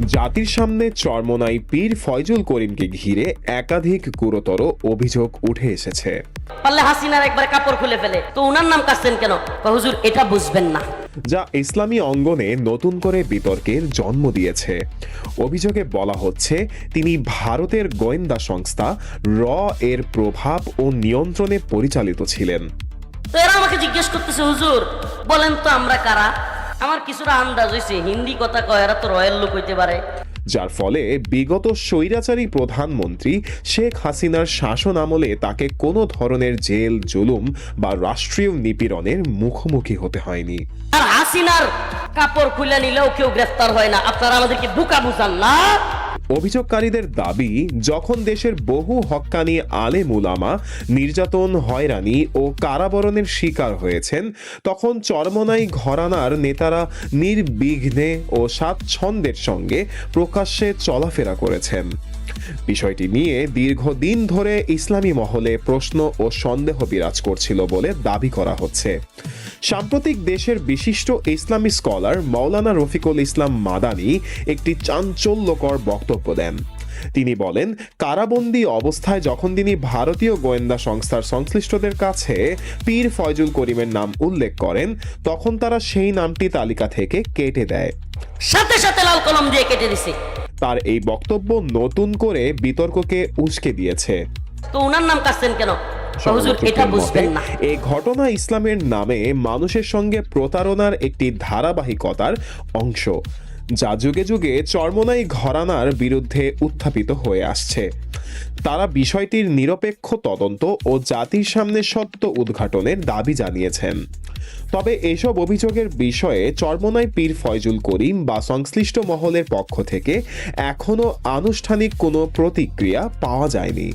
জাতির সামনে চরমনাই পীর ফয়জুল করিমকে ঘিরে একাধিক গুরুতর অভিযোগ উঠে এসেছে। পারলে হাসিনার একবার কাপড় খুলে ফেলে। তো উনার নাম কাটছেন কেন? হুজুর এটা বুঝবেন না। যা ইসলামী অঙ্গনে নতুন করে বিতর্কের জন্ম দিয়েছে। অভিযোগে বলা হচ্ছে তিনি ভারতের গোয়েন্দা সংস্থা র এর প্রভাব ও নিয়ন্ত্রণে পরিচালিত ছিলেন। তো এরা আমাকে জিজ্ঞেস করতেছে হুজুর বলেন তো আমরা কারা? আমার কিছুটা আন্দাজ হয়েছে হিন্দি কথা কয় এরা তো রয়্যাল লোক হইতে পারে। যার ফলে বিগত স্বৈরাচারী প্রধানমন্ত্রী শেখ হাসিনার শাসন আমলে তাকে কোনো ধরনের জেল জুলুম বা রাষ্ট্রীয় নিপীড়নের মুখোমুখি হতে হয়নি। আর হাসিনার কাপড় খুলে নিলেও কেউ গ্রেফতার হয় না। আপনারা আমাদেরকে বুকা বুঝান না। অভিযোগকারীদের দাবি, যখন দেশের বহু হক্কানি আলেম উলামা নির্যাতন, হয়রানি ও কারাবরণের শিকার হয়েছেন, তখন চরমনাই ঘরানার নেতারা নির্বিঘ্নে ও স্বাচ্ছন্দ্যের সঙ্গে প্রকাশ্যে চলাফেরা করেছেন। বিষয়টি নিয়ে দীর্ঘদিন ধরে ইসলামী মহলে প্রশ্ন ও সন্দেহ বিরাজ করছিল বলে দাবি করা হচ্ছে। সাম্প্রতিক দেশের বিশিষ্ট ইসলামী স্কলার মাওলানা রফিকুল ইসলাম মাদানি একটি চাঞ্চল্যকর বক্তব্য দেন। তিনি বলেন কারাবন্দি অবস্থায় যখন তিনি ভারতীয় গোয়েন্দা সংস্থার সংশ্লিষ্টদের কাছে পীর ফয়জুল করিমের নাম উল্লেখ করেন তখন তারা সেই নামটি তালিকা থেকে কেটে দেয়। সাথে সাথে লাল কলম দিয়ে কেটে দিছে। তার এই বক্তব্য নতুন করে বিতর্ককে উস্কে দিয়েছে। তো উনার নাম কাটছেন কেন? হুজুর এটা বুঝবেন না। এই ঘটনা ইসলামের নামে মানুষের সঙ্গে প্রতারণার একটি ধারাবাহিকতার অংশ যা যুগে যুগে চর্মনাই ঘরানার বিরুদ্ধে উত্থাপিত হয়ে আসছে। তারা বিষয়টির নিরপেক্ষ তদন্ত ও জাতির সামনে সত্য উদ্ঘাটনের দাবি জানিয়েছেন। তবে এসব অভিযোগের বিষয়ে চর্মনাই পীর ফয়জুল করিম বা সংশ্লিষ্ট মহলের পক্ষ থেকে এখনও আনুষ্ঠানিক কোনো প্রতিক্রিয়া পাওয়া যায়নি।